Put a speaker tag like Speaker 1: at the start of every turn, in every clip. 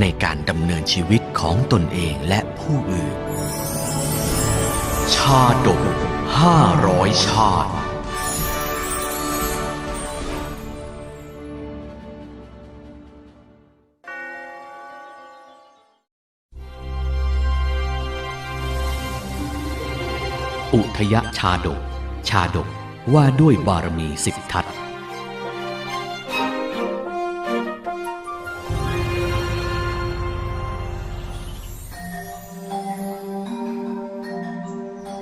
Speaker 1: ในการดำเนินชีวิตของตนเองและผู้อื่น ชาดกห้าร้อยชาติอุทยชาดก ชาดกว่าด้วยบารมีสิบทัศ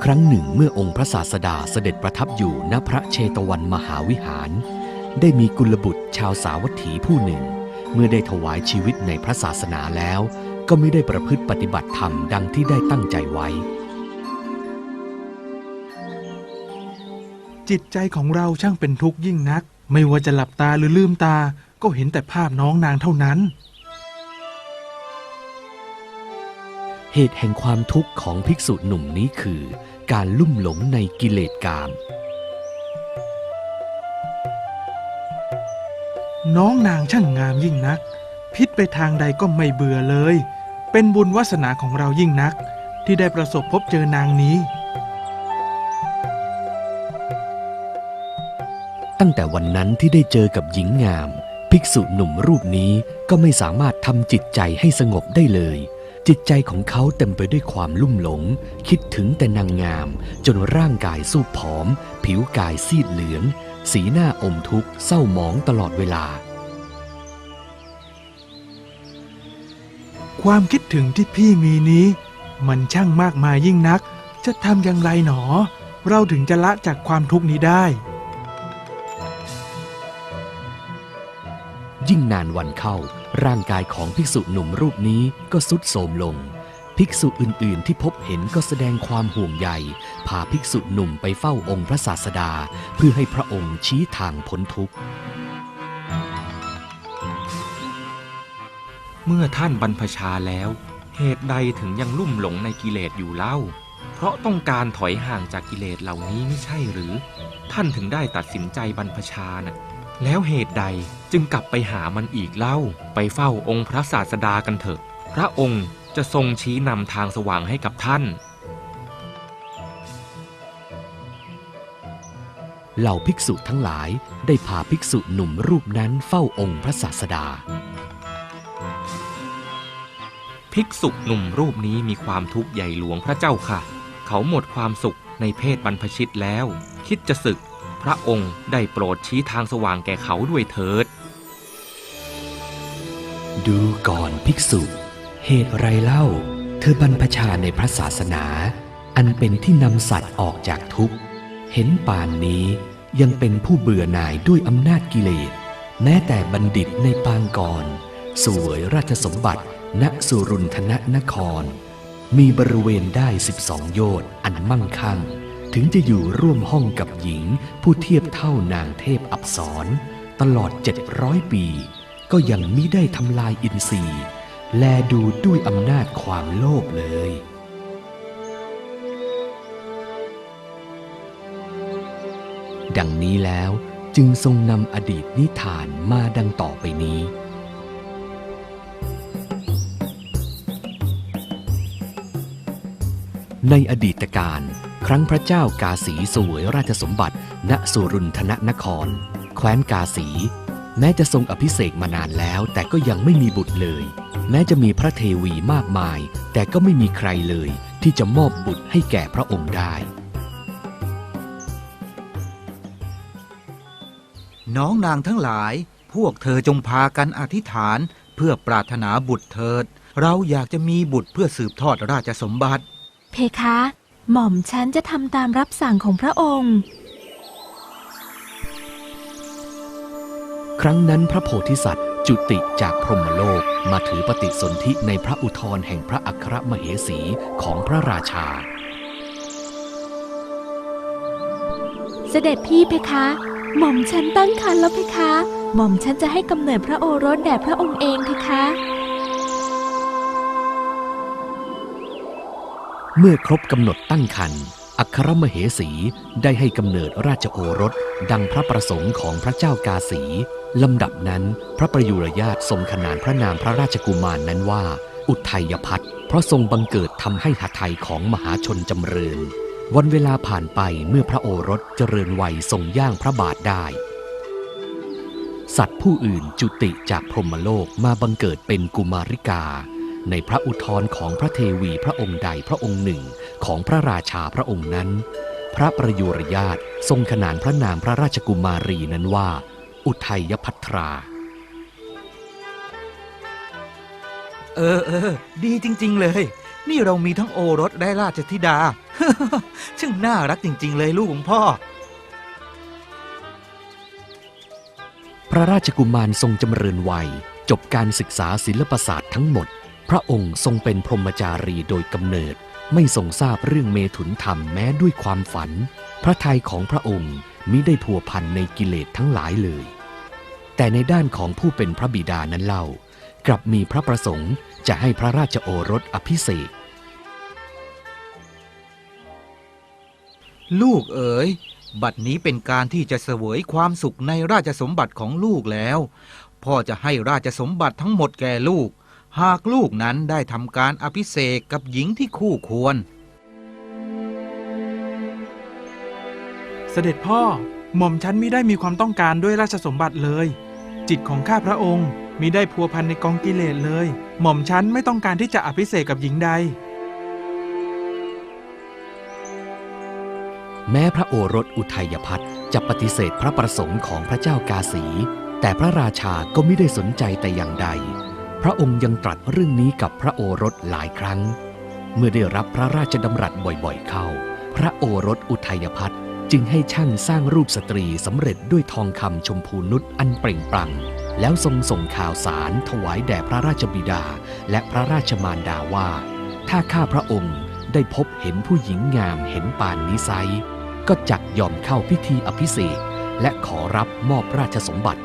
Speaker 1: ครั้งหนึ่งเมื่อองค์พระศาสดาเสด็จประทับอยู่ณพระเชตวันมหาวิหาร ได้มีกุลบุตรชาวสาวัตถีผู้หนึ่ง เมื่อได้ถวายชีวิตในพระศาสนาแล้ว ก็ไม่ได้ประพฤติปฏิบัติธรรมดังที่ได้ตั้งใจไว้
Speaker 2: จิตใจของเราช่างเป็นทุกข์ยิ่งนัก ไม่ว่าจะหลับตาหรือลืมตาก็เห็นแต่ภาพน้องนางเท่านั้น
Speaker 1: เหตุแห่งความทุกข์ของภิกษุหนุ่มนี้คือ การลุ่มหลงในกิเลสกาม
Speaker 2: น้องนางช่างงามยิ่งนัก พิษไปทางใดก็ไม่เบื่อเลย เป็นบุญวาสนาของเรายิ่งนัก ที่ได้ประสบพบเจอนางนี้
Speaker 1: ตั้งแต่วันนั้นที่ได้เจอกับหญิงงาม ภิกษุหนุ่มรูปนี้ก็ไม่สามารถทำจิตใจให้สงบได้เลย จิตใจของเขาเต็มไปด้วยความลุ่มหลง คิดถึงแต่นางงาม จนร่างกายสู้ผอม ผิวกายซีดเหลือง สีหน้าอมทุกข์เศร้าหมองตลอดเวลา
Speaker 2: ความคิดถึงที่พี่มีนี้ มันช่างมากมายยิ่งนัก จะทำอย่างไรหนอ เราถึงจะละจากความทุกข์นี้ได้
Speaker 1: ยิ่งนานวันเข้า ร่างกายของภิกษุหนุ่มรูปนี้ก็สุดโทรมลง ภิกษุอื่นๆ ที่พบเห็นก็แสดงความห่วงใยพาภิกษุหนุ่มไปเฝ้าองค์พระศาสดา เพื่อให้พระองค์ชี้ทางพ้นทุกข์
Speaker 3: เมื่อท่านบรรพชาแล้ว เหตุใดถึงยังลุ่มหลงในกิเลสอยู่เล่า เพราะต้องการถอยห่างจากกิเลสเหล่านี้ไม่ใช่หรือ ท่านถึงได้ตัดสินใจบรรพชาน่ะ แล้วเหตุใดจึงกลับไปหามันอีกเล่า ไปเฝ้าองค์พระศาสดากันเถอะ พระองค์จะทรงชี้นำทางสว่างให้กับท่าน
Speaker 1: เหล่าภิกษุทั้งหลายได้พาภิกษุหนุ่มรูปนั้นเฝ้าองค์พระศาสดา
Speaker 3: ภิกษุหนุ่มรูปนี้มีความทุกข์ใหญ่หลวงพระเจ้าค่ะ เขาหมดความสุขในเพศบรรพชิตแล้ว คิดจะศึก พระองค์ได้โปรดชี้ทางสว่างแก่เขาด้วยเถิด
Speaker 1: ดูก่อนภิกษุ เหตุไรเล่า เธอบรรพชาในพระศาสนา อันเป็นที่นำสัตว์ออกจากทุกข์ เห็นป่านนี้ยังเป็นผู้เบื่อหน่ายด้วยอำนาจกิเลส แม้แต่บัณฑิตในปางก่อนสวยราชสมบัติ ณสุรุนทนนคร มีบริเวณได้12โยชน์อันมั่งคั่ง ถึงจะอยู่ร่วมห้องกับหญิง ผู้เทียบเท่านางเทพอับสรตลอด 700 ปี ก็ยังมิได้ทำลายอินทรีย์ แลดูด้วยอำนาจความโลภเลยดังนี้แล้วจึงทรงนำอดีตนิทานมาดังต่อไปนี้ ในอดีตการ ครั้งพระเจ้ากาสีสวยราชสมบัติ ณสุรุนทนนคร แคว้นกาสี แม้จะทรงอภิเษกมานานแล้ว แต่ก็ยังไม่มีบุตรเลย แม้จะมีพระเทวีมากมาย แต่ก็ไม่มีใครเลย ที่จะมอบบุตรให้แก่พระองค์ได้
Speaker 4: น้องนางทั้งหลาย พวกเธอจงพากันอธิษฐาน เพื่อปรารถนาบุตรเถิด เราอยากจะมีบุตรเพื่อสืบทอดราชสมบัติ
Speaker 5: เพคะ หม่อมฉันจะทำตามรับสั่งของพระองค์
Speaker 1: ครั้งนั้นพระโพธิสัตว์จุติจากพรหมโลกมาถือปฏิสนธิในพระอุทธรแห่งพระอัครมเหสีของพระราชา
Speaker 5: เสด็จพี่เพคะ หม่อมฉันตั้งครรภ์แล้วเพคะ หม่อมฉันจะให้กำเนิดพระโอรสแด่พระองค์เองเพคะ
Speaker 1: เมื่อครบกำหนดตั้งครรภ์อัครมเหสีได้ให้กำเนิดราชโอรส ดังพระประสงค์ของพระเจ้ากาสีลำดับนั้น พระประยุรญาตทรงขนานพระนามพระราชกุมารนนั้นว่า อุทัยพัฒน์เพราะทรงบังเกิดทำให้หัตถยของมหาชนจำเริญ วันเวลาผ่านไปเมื่อพระโอรสเจริญวัยทรงย่างพระบาทได้ สัตว์ผู้อื่นจุติจากพรหมโลกมาบังเกิดเป็นกุมาริกา ในพระอุทธรของพระเทวีพระองค์ใดพระองค์หนึ่งของพระราชาพระองค์นั้น พระประยุรญาตทรงขนานพระนามพระราชกุมารีนั้นว่า อุทัยพัทรา
Speaker 4: เออเออดีจริง ๆ เลย นี่เรามีทั้งโอรสและราชธิดา ช่างน่ารักจริง ๆ เลยลูกของพ่อ
Speaker 1: พระราชกุมารทรงจำเริญวัย จบการศึกษาศิลปศาสตร์ทั้งหมด พระองค์ทรงเป็นพรหมจารีโดยกำเนิด ไม่ทรงทราบเรื่องเมถุนธรรมแม้ด้วยความฝัน พระทัยของพระองค์มิได้พัวพันในกิเลสทั้งหลายเลย แต่ในด้านของผู้เป็นพระบิดานั้นเล่า กลับมีพระประสงค์จะให้พระราชโอรสอภิเษก
Speaker 4: ลูกเอ๋ย บัดนี้เป็นการที่จะเสวยความสุขในราชสมบัติของลูกแล้ว พ่อจะให้ราชสมบัติทั้งหมดแก่ลูก หากลูกนั้นได้ทำการอภิเษกกับหญิงที่คู่ควร
Speaker 2: เสด็จพ่อหม่อมฉันมิได้มีความต้องการด้วยราชสมบัติเลย จิตของข้าพระองค์มิได้พัวพันในกองกิเลสเลย หม่อมฉันไม่ต้องการที่จะอภิเษกกับหญิงใด
Speaker 1: แม้พระโอรสอุทัยพัฒน์จะปฏิเสธพระประสงค์ของพระเจ้ากาสี แต่พระราชาก็ไม่ได้สนใจแต่อย่างใด พระองค์ยังตรัสเรื่องนี้กับพระโอรสหลายครั้ง เมื่อได้รับพระราชดำรัสบ่อยๆเข้า พระโอรสอุทัยพัฒน์จึงให้ช่างสร้างรูปสตรีสำเร็จด้วยทองคำชมพูนุชอันเปล่งปลั่ง แล้วทรงส่งข่าวสารถวายแด่พระราชบิดา และพระราชมารดาว่า ถ้าข้าพระองค์ได้พบเห็นผู้หญิงงามเห็นปานนิสัย ก็จักยอมเข้าพิธีอภิเษกและขอรับมอบราชสมบัติ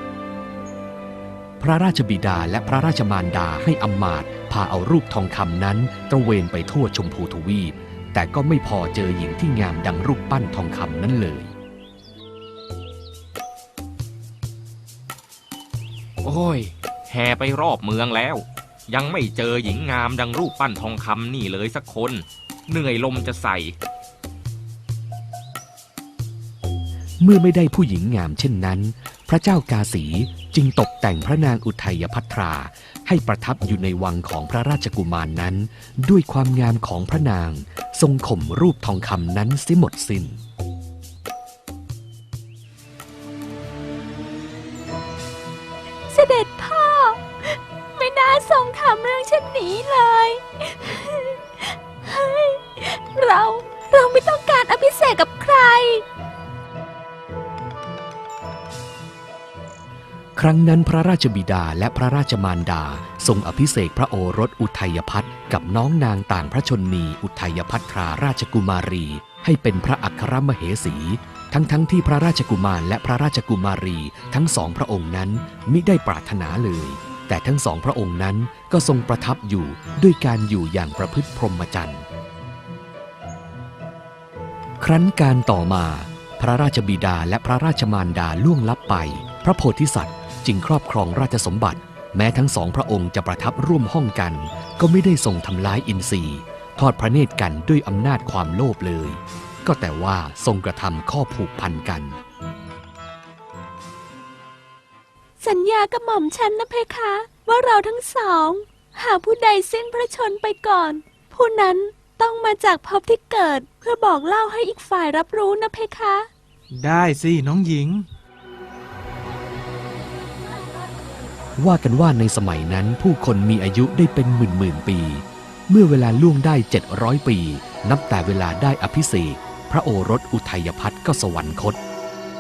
Speaker 1: พระราชบิดาและพระราชมารดาให้อำมาตย์พาเอารูปทองคำนั้นตระเวนไปทั่วชมพูทวีป แต่ก็ไม่พอเจอหญิงที่งามดังรูปปั้นทองคำนั้นเลย
Speaker 3: โอ้ย แห่ไปรอบเมืองแล้ว ยังไม่เจอหญิงงามดังรูปปั้นทองคำนี่เลยสักคน เหนื่อยลมจะใส่
Speaker 1: เมื่อไม่ได้ผู้หญิงงามเช่นนั้น พระเจ้ากาสีจึงตกแต่งพระนางอุทัยพัทรา ให้ประทับอยู่ในวังของพระราชกุมารนนั้น ด้วยความงามของพระนาง ทรงข่มรูปทองคำนั้นเสิหมดสิน้น
Speaker 5: ครั้
Speaker 1: งนั้นพระราชบิดาและพระราชมารดา ทรงอภิเษกพระโอรสอุทัยพัฒน์กับน้องนางต่างพระชนนีอุทัยพัทราราชกุมารี ให้เป็นพระอัครมเหสี ทั้งทั้งที่พระราชกุมารและพระราชกุมารีทั้งสองพระองค์นั้นมิได้ปรารถนาเลย แต่ทั้งสองพระองค์นั้นก็ทรงประทับอยู่ด้วยการอยู่อย่างประพฤติพรหมจรรย์ครั้นการต่อมา พระราชบิดาและพระราชมารดาล่วงลับไป พระโพธิสัตว์ จึงครอบครองราชสมบัติ แม้ทั้งสองพระองค์จะประทับร่วมห้องกัน ก็ไม่ได้ทรงทำร้ายอินทรีย์ ทอดพระเนตรกันด้วยอำนาจความโลภเลย ก็แต่ว่าทรงกระทำข้อผูกพันกัน
Speaker 5: สัญญากับหม่อมฉันนะเพคะ ว่าเราทั้งสอง หากผู้ใดสิ้นพระชนม์ไปก่อน ผู้นั้นต้องมาจากภพที่เกิดเพื่อบอกเล่าให้อีกฝ่ายรับรู้นะเพคะ
Speaker 2: ได้สิน้องหญิง
Speaker 1: ว่ากันว่าในสมัยนั้นผู้คนมีอายุได้เป็นหมื่นหมื่นปี เมื่อเวลาล่วงได้ 700 ปี นับแต่เวลาได้อภิเษกพระโอรสอุทัยพัฒน์ก็สวรรคต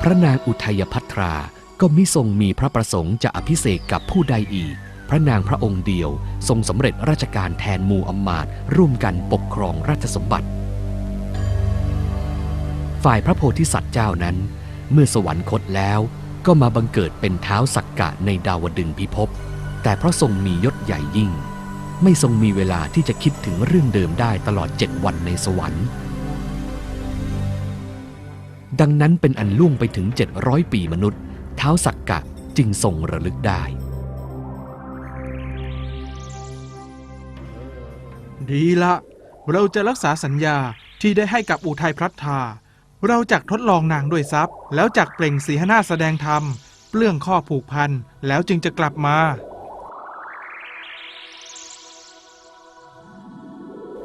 Speaker 1: พระนางอุทัยพัทราก็มิทรงมีพระประสงค์จะอภิเษกกับผู้ใดอีก พระนางพระองค์เดียวทรงสำเร็จราชการแทนหมู่อำมาตร่วมกันปกครองราชสมบัติ ฝ่ายพระโพธิสัตว์เจ้านั้น เมื่อสวรรคตแล้ว ก็มาบังเกิดเป็นเท้าสักกะในดาวดึงพิภพ แต่เพราะทรงมียศใหญ่ยิ่ง ไม่ทรงมีเวลาที่จะคิดถึงเรื่องเดิมได้ตลอดเจ็ดวันในสวรรค์ ดังนั้นเป็นอันล่วงไปถึง 700 ปีมนุษย์ เท้าสักกะจึงทรงระลึกได้
Speaker 2: ดีละ เราจะรักษาสัญญาที่ได้ให้กับอุทัยพรัตธา เราจักทดลองนางด้วยทรัพย์ แล้วจักเปล่งสีหนาแสดงธรรม เปลื้องข้อผูกพัน แล้วจึงจะกลับมา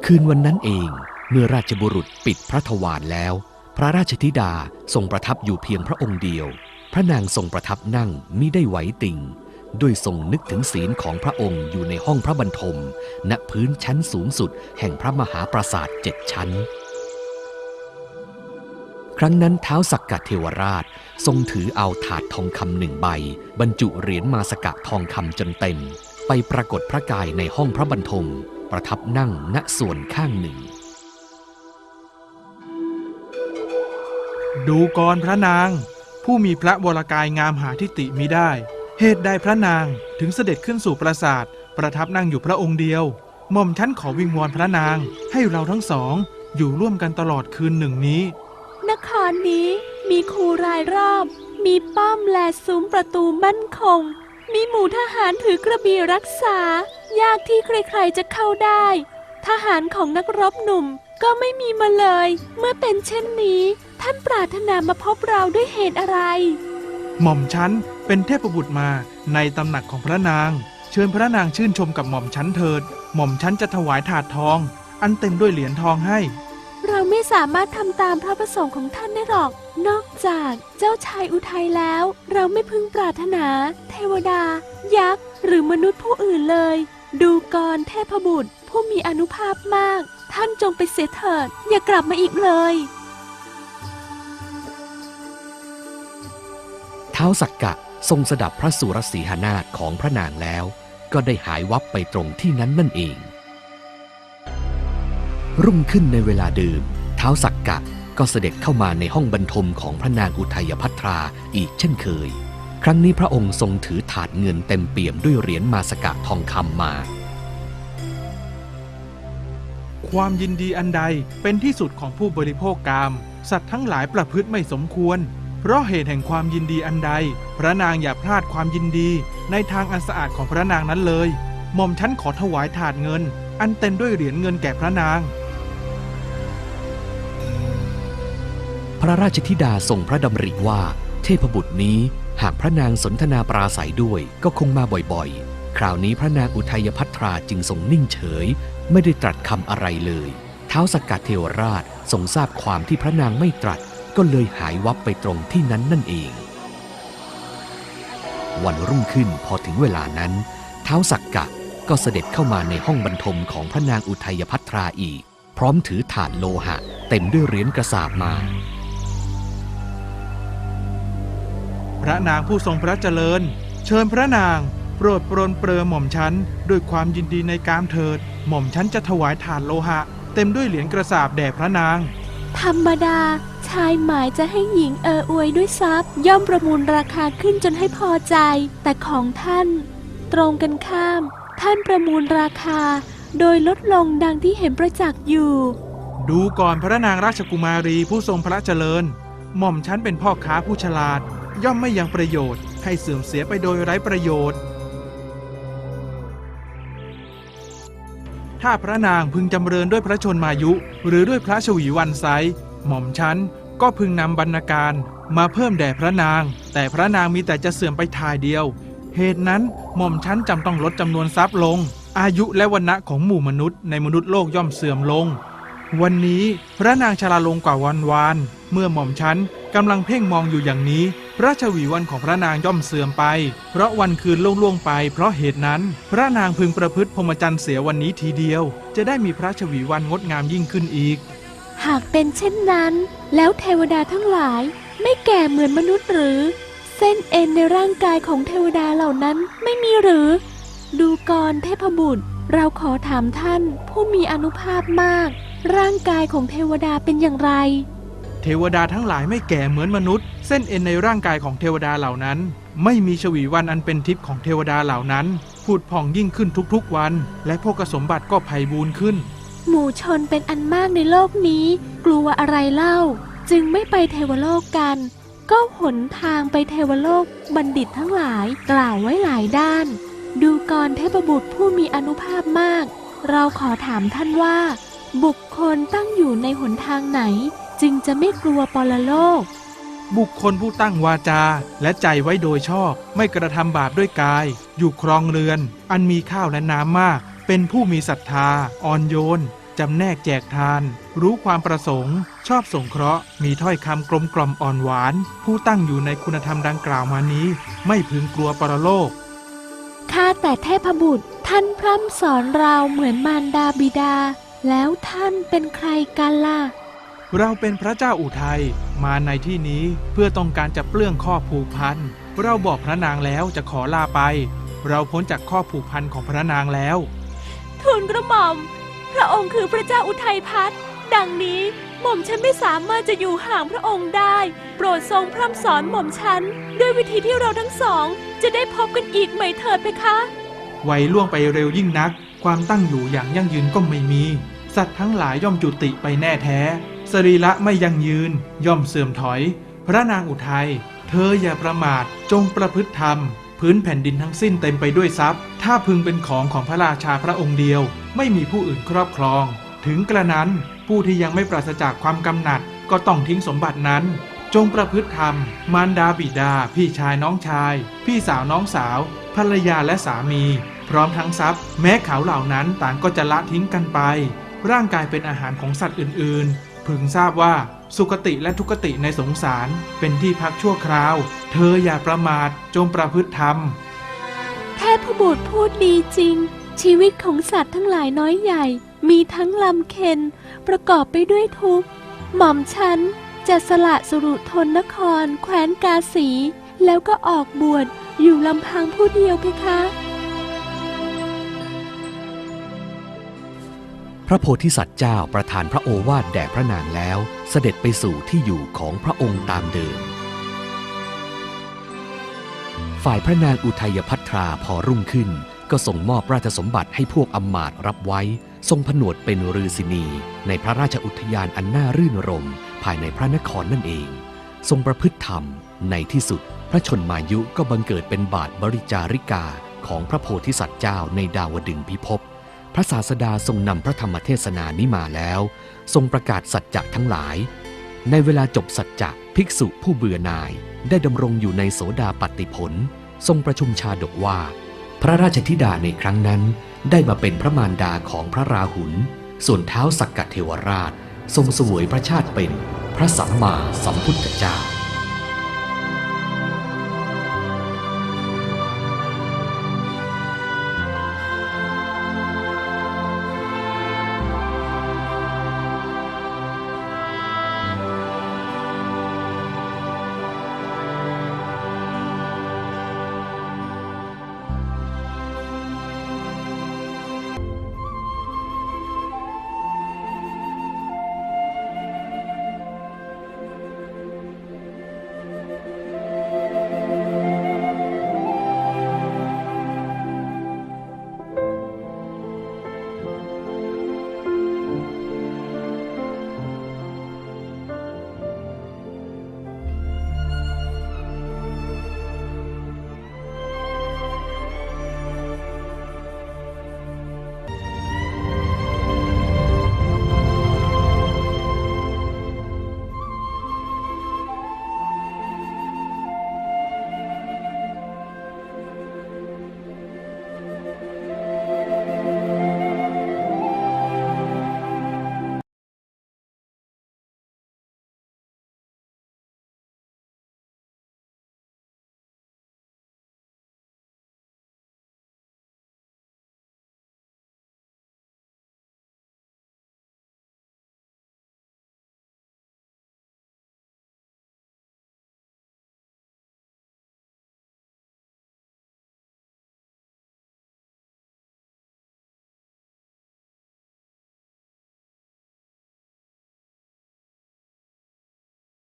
Speaker 1: คืนวันนั้นเอง เมื่อราชบุรุษปิดพระทวารแล้ว พระราชธิดาทรงประทับอยู่เพียงพระองค์เดียว พระนางทรงประทับนั่งมิได้ไหวติ่งด้วยทรงนึกถึงศีลของพระองค์อยู่ในห้องพระบรรทม ณพื้นชั้นสูงสุดแห่งพระมหาปราสาทเจ็ดชั้น ครั้งนั้นเท้าสักกะเทวราชทรงถือเอาถาดทองคำหนึ่งใบ บรรจุเหรียญมาสกะทองคำจนเต็ม ไปปรากฏพระกายในห้องพระบรรทม ประทับนั่งณส่วนข้างหนึ่ง
Speaker 2: ดูกรพระนาง ผู้มีพระวรกายงามหาทิติมิได้ เหตุใดพระนางถึงเสด็จขึ้นสู่ปราสาท ประทับนั่งอยู่พระองค์เดียวหม่อมฉันขอวิงวอนพระนางให้เราทั้งสองอยู่ร่วมกันตลอดคืนหนึ่งนี้
Speaker 5: ครนี้มีคูรายรอบ มีป้อมและซุ้มประตูมั่นคง มีหมู่ทหารถือกระบี่รักษา ยากที่ใครๆจะเข้าได้ ทหารของนักรบหนุ่มก็ไม่มีมาเลย เมื่อเป็นเช่นนี้ ท่านปรารถนามาพบเราด้วยเหตุอะไร
Speaker 2: หม่อมฉันเป็นเทพบุตรมาในตำหนักของพระนาง เชิญพระนางชื่นชมกับหม่อมฉันเถิด หม่อมฉันจะถวายถาดทอง อันเต็มด้วยเหรียญทองให้
Speaker 5: เราไม่สามารถทำตามพระประสงค์ของท่านได้หรอก นอกจากเจ้าชายอุทัยแล้ว เราไม่พึงปรารถนา เทวดา ยักษ์ หรือมนุษย์ผู้อื่นเลย ดูกรเทพบุตร ผู้มีอนุภาพมาก ท่านจงไปเสียเถิด อย่ากลับมาอีกเลย
Speaker 1: เท้าสักกะทรงสดับพระสุรสีหนาถของพระนางแล้ว ก็ได้หายวับไปตรงที่นั้นนั่นเอง รุ่งขึ้นในเวลาเดิมเท้าสักกะก็เสด็จเข้ามาในห้องบรรทมของพระนางอุทัยพัทราอีกเช่นเคย ครั้งนี้พระองค์ทรงถือถาดเงินเต็มเปี่ยมด้วยเหรียญมาสกะทองคำมา
Speaker 2: ความยินดีอันใดเป็นที่สุดของผู้บริโภคกาม สัตว์ทั้งหลายประพฤติไม่สมควร เพราะเหตุแห่งความยินดีอันใด พระนางอย่าพลาดความยินดี ในทางอันสะอาดของพระนางนั้นเลย หม่อมฉันขอถวายถาดเงิน อันเต็มด้วยเหรียญเงินแก่พระนาง
Speaker 1: ระราชธิดาทรงพระดำริว่า เทพบุตรนี้หากพระนางสนทนาปราศัยด้วยก็คงมาบ่อยๆ คราวนี้พระนางอุทัยพัทราจึงทรงนิ่งเฉย ไม่ได้ตรัสคำอะไรเลย เท้าสกกัดเทวราชทรงทราบความที่พระนางไม่ตรัส ก็เลยหายวับไปตรงที่นั้นนั่นเอง วันรุ่งขึ้นพอถึงเวลานั้น เท้าสักกะก็เสด็จเข้ามาในห้องบรรทมของพระนางอุทัยพัทราอีก พร้อมถือถาดโลหะ เต็มด้วยเหรียญกระสาบมา
Speaker 2: พระนางผู้ทรงพระเจริญ เชิญพระนางโปรดปรนเปรอหม่อมฉันด้วยความยินดีในกามเถิด หม่อมฉันจะถวายถาดโลหะ เต็มด้วยเหรียญกระสาบแด่พระนาง
Speaker 5: ธรรมดา ชายหมายจะให้หญิงเอออวยด้วยทรัพย์ ย่อมประมูลราคาขึ้นจนให้พอใจ แต่ของท่าน ตรงกันข้าม ท่านประมูลราคา โดยลดลงดังที่เห็นประจักษ์อยู่
Speaker 2: ดูก่อนพระนางราชกุมารีผู้ทรงพระเจริญ หม่อมฉันเป็นพ่อค้าผู้ฉลาด ย่อมไม่ยังประโยชน์ให้เสื่อมเสียไปโดยไร้ประโยชน์ ถ้าพระนางพึงจำเริญด้วยพระชนมายุ หรือด้วยพระชวีวันไซหม่อมฉันก็พึงนำบรรณาการมาเพิ่มแด่พระนาง แต่พระนางมีแต่จะเสื่อมไปทายเดียว เหตุนั้นหม่อมฉันจำต้องลดจำนวนทรัพย์ลง อายุและวันณะของหมู่มนุษย์ในมนุษย์โลกย่อมเสื่อมลง วันนี้พระนางชราลงกว่าวันวาน เมื่อหม่อมฉันกำลังเพ่งมองอยู่อย่างนี้ ระชวีวันของพระนางย่อมเสื่อมไป เพราะวันคืนล่วงล่วงไป เพราะเหตุนั้น พระนางพึงประพฤติพรหมจรรย์เสียวันนี้ทีเดียว จะได้มีพระชวีวันงดงามยิ่งขึ้นอีก
Speaker 5: หากเป็นเช่นนั้น แล้วเทวดาทั้งหลาย ไม่แก่เหมือนมนุษย์หรือ เส้นเอ็นในร่างกายของเทวดาเหล่านั้นไม่มีหรือ ดูกรเทพบุตร เราขอถามท่านผู้มีอนุภาพมาก ร่างกายของเทวดาเป็นอย่างไร
Speaker 2: เทวดาทั้งหลายไม่แก่เหมือนมนุษย์ เส้นเอ็นในร่างกายของเทวดาเหล่านั้น ไม่มีชวีวันอันเป็นทิพย์ของเทวดาเหล่านั้นผุดผ่องยิ่งขึ้นทุกๆวัน และพวกสมบัติก็ไพ่บูรณ์ขึ้น
Speaker 5: หมู่ชนเป็นอันมากในโลกนี้ กลัวอะไรเล่า จึงไม่ไปเทวโลกกัน ก็หนทางไปเทวโลกบัณฑิตทั้งหลายกล่าวไว้หลายด้าน ดูกรเทพบุตรผู้มีอนุภาพมาก เราขอถามท่านว่า บุคคลตั้งอยู่ในหนทางไหน จึงจะไม่กลัวปรโลก
Speaker 2: บุคคลผู้ตั้งวาจาและใจไว้โดยชอบ ไม่กระทำบาปด้วยกาย อยู่ครองเรือน อันมีข้าวและน้ำมาก เป็นผู้มีศรัทธา อ่อนโยน จำแนกแจกทาน รู้ความประสงค์ ชอบสงเคราะห์ มีถ้อยคำกลมกล่อมอ่อนหวาน ผู้ตั้งอยู่ในคุณธรรมดังกล่าวมานี้ ไม่พึงกลัวปรโลก
Speaker 5: ข้าแต่เทพบุตรท่านพร่ำสอนเราเหมือนมารดาบิดา แล้วท่านเป็นใครกันล่ะ
Speaker 2: เราเป็นพระเจ้าอุทัยมาในที่นี้เพื่อต้องการจะเปลื้องข้อผูกพัน เราบอกพระนางแล้วจะขอลาไป เราพ้นจากข้อผูกพันของพระนางแล้ว
Speaker 5: ทูลกระหม่อม พระองค์คือพระเจ้าอุทัยพัฒน์ดังนี้หม่อมฉันไม่สามารถจะอยู่ห่างพระองค์ได้ โปรดทรงพร่ำสอนหม่อมฉันด้วยวิธีที่เราทั้งสอง จะได้พบกันอีกไหมเถิดเพคะ
Speaker 2: วัยล่วงไปเร็วยิ่งนัก ความตั้งอยู่อย่างยั่งยืนก็ไม่มี สัตว์ทั้งหลายย่อมจุติไปแน่แท้ สรีระไม่ยั่งยืน ย่อมเสื่อมถอย พระนางอุทัย เธออย่าประมาทจงประพฤติธรรม พื้นแผ่นดินทั้งสิ้นเต็มไปด้วยทรัพย์ ถ้าพึงเป็นของของพระราชาพระองค์เดียว ไม่มีผู้อื่นครอบครอง ถึงกระนั้นผู้ที่ยังไม่ปราศจากความกำหนัด ก็ต้องทิ้งสมบัตินั้น จงประพฤติธรรม มารดาบิดา พี่ชายน้องชาย พี่สาวน้องสาว ภรรยาและสามี พร้อมทั้งทรัพย์ แม้เขาเหล่านั้นต่างก็จะละทิ้งกันไป ร่างกายเป็นอาหารของสัตว์อื่นๆ พึงทราบว่าสุคติและทุกติในสงสารเป็นที่พักชั่วคราว เธออย่าประมาทจงประพฤติธรรม
Speaker 5: เทพบุตรพูดดีจริง ชีวิตของสัตว์ทั้งหลายน้อยใหญ่ มีทั้งลำเค็น ประกอบไปด้วยทุกข์ หม่อมฉันจะสละสรุทนนคร แคว้นกาสี แล้วก็ออกบวชอยู่ลำพังผู้เดียวเพคะ
Speaker 1: พระโพธิสัตว์เจ้าประทานพระโอวาทแด่พระนางแล้วเสด็จไปสู่ที่อยู่ของพระองค์ตามเดิม ฝ่ายพระนางอุทัยพัทราพอรุ่งขึ้น ก็ส่งมอบราชสมบัติให้พวกอำมาตรับไว้ ทรงผนวดเป็นฤาษินีในพระราชอุทยานอันน่ารื่นรม ภายในพระนครนั่นเอง ทรงประพฤติธรรม ในที่สุด พระชนมายุก็บังเกิดเป็นบาทบริจาริกาของพระโพธิสัตว์เจ้าในดาวดึงส์พิภพ พระศาสดาทรงนำพระธรรมเทศนานี้มาแล้ว ทรงประกาศสัจจะทั้งหลาย ในเวลาจบสัจจะภิกษุผู้เบื่อหน่ายได้ดำรงอยู่ในโสดาปัตติผล ทรงประชุมชาดกว่า พระราชธิดาในครั้งนั้น ได้มาเป็นพระมารดาของพระราหุล ส่วนเท้าสักกะเทวราช ทรงสวยพระชาติเป็นพระสัมมาสัมพุทธเจ้า